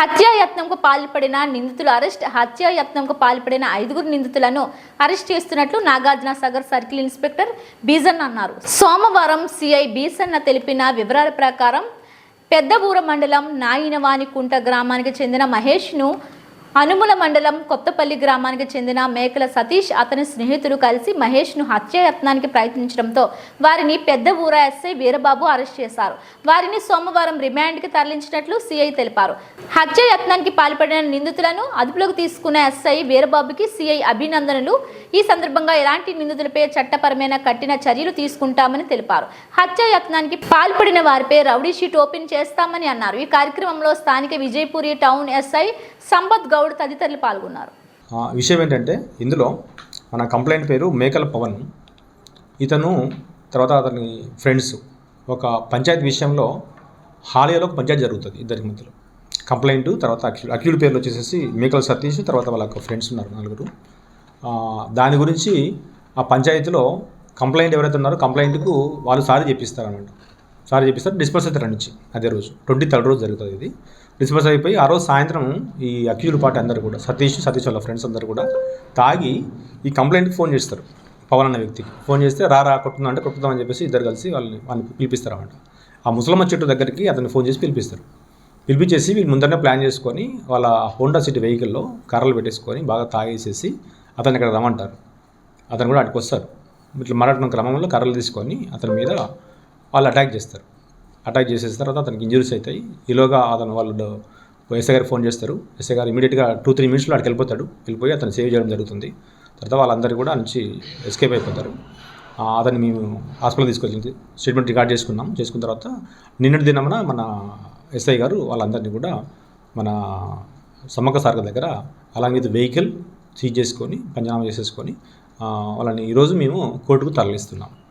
హత్యాయత్నంకు పాల్పడిన నిందితుల అరెస్ట్ హత్యాయత్నంకు పాల్పడిన ఐదుగురు నిందితులను అరెస్ట్ చేస్తున్నట్లు నాగార్జున సాగర్ సర్కిల్ ఇన్స్పెక్టర్ బీజన్ అన్నారు. సోమవారం సిఐ బీసన్న తెలిపిన వివరాల ప్రకారం పెద్దబూర మండలం నాయినవానికుంట గ్రామానికి చెందిన మహేష్ను అనుముల మండలం కొత్తపల్లి గ్రామానికి చెందిన మేకల సతీష్ అతని స్నేహితులు కలిసి మహేష్ను హత్యాయత్నానికి ప్రయత్నించడంతో వారిని పెద్ద ఊర ఎస్ఐ వీరబాబు అరెస్ట్ చేశారు. వారిని సోమవారం రిమాండ్కి తరలించినట్లు సిఐ తెలిపారు. హత్యాయత్నానికి పాల్పడిన నిందితులను అదుపులోకి తీసుకున్న ఎస్ఐ వీరబాబుకి సిఐ అభినందనలు. ఈ సందర్భంగా ఎలాంటి నిందితులపై చట్టపరమైన కఠిన చర్యలు తీసుకుంటామని తెలిపారు. హత్యాయత్నానికి పాల్పడిన వారిపై రౌడీ షీట్ ఓపెన్ చేస్తామని అన్నారు. ఈ కార్యక్రమంలో స్థానిక విజయపురి టౌన్ ఎస్ఐ సంపత్ గౌడ్ తదితరులు పాల్గొన్నారు. విషయం ఏంటంటే ఇందులో మన కంప్లైంట్ పేరు మేకల పవన్. ఇతను తర్వాత అతని ఫ్రెండ్స్. ఒక పంచాయతీ విషయంలో హాలియాలో ఒక పంచాయతీ జరుగుతుంది ఇద్దరికి మధ్యలో. కంప్లైంట్ తర్వాత అక్యూడ్ అక్యూడ్ పేర్లు వచ్చేసేసి మేకల సతీష్ తర్వాత వాళ్ళ ఫ్రెండ్స్ ఉన్నారు నలుగురు. దాని గురించి ఆ పంచాయతీలో కంప్లైంట్ ఎవరైతే ఉన్నారో కంప్లైంట్కు వాళ్ళు సారీ చెప్పిస్తారు అనమాట సారీ చెప్పిస్తారు డిస్పర్స్ అవుతారు నుంచి అదే రోజు ట్వంటీ థర్డ్ రోజు జరుగుతుంది ఇది. డిస్పర్స్ అయిపోయి ఆ రోజు సాయంత్రం ఈ అక్యూల్ పార్టీ అందరు కూడా సతీష్ సతీష్ వాళ్ళ ఫ్రెండ్స్ అందరు కూడా తాగి ఈ కంప్లైంట్కి ఫోన్ చేస్తారు పవన్ అన్న వ్యక్తికి. ఫోన్ చేస్తే రా రా కొట్టుకుందాం అంటే కొట్టుకుందాం అని చెప్పేసి ఇద్దరు కలిసి వాళ్ళని వాళ్ళని పిలిపిస్తారు అన్నమాట. ఆ ముసలమ్మ చెట్టు దగ్గరికి అతన్ని ఫోన్ చేసి పిలిపిస్తారు. పిలిపించేసి వీళ్ళు ముందరనే ప్లాన్ చేసుకొని వాళ్ళ హోండా సిటీ వెహికల్లో కర్రలు పెట్టేసుకొని బాగా తాగేసేసి అతన్ని ఇక్కడ రమ్మంటారు. అతను కూడా అటుకొస్తారు. ఇట్లా మాట్లాడుతున్న క్రమంలో కర్రలు తీసుకొని అతని మీద వాళ్ళు అటాక్ చేస్తారు. అటాక్ చేసేసిన తర్వాత అతనికి ఇంజరీస్ అవుతాయి. ఈలోగా అతను వాళ్ళు ఎస్ఐ గారికి ఫోన్ చేస్తారు. ఎస్ఐ గారు ఇమీడియట్గా టూ త్రీ మినిట్స్లో అక్కడికి వెళ్ళిపోతాడు. వెళ్ళిపోయి అతను సేవ్ చేయడం జరుగుతుంది. తర్వాత వాళ్ళందరూ కూడా నుంచి ఎస్కేప్ అయిపోతారు. అతన్ని మేము హాస్పిటల్ తీసుకొచ్చింది స్టేట్మెంట్ రికార్డ్ చేసుకున్నాం. చేసుకున్న తర్వాత నిన్నటి దినమున మన ఎస్ఐ గారు వాళ్ళందరినీ కూడా మన సమ్మక్క సార్గ దగ్గర అలాగే వెహికల్ సీజ్ చేసుకొని పంచనామా చేసేసుకొని వాళ్ళని ఈరోజు మేము కోర్టుకు తరలిస్తున్నాం.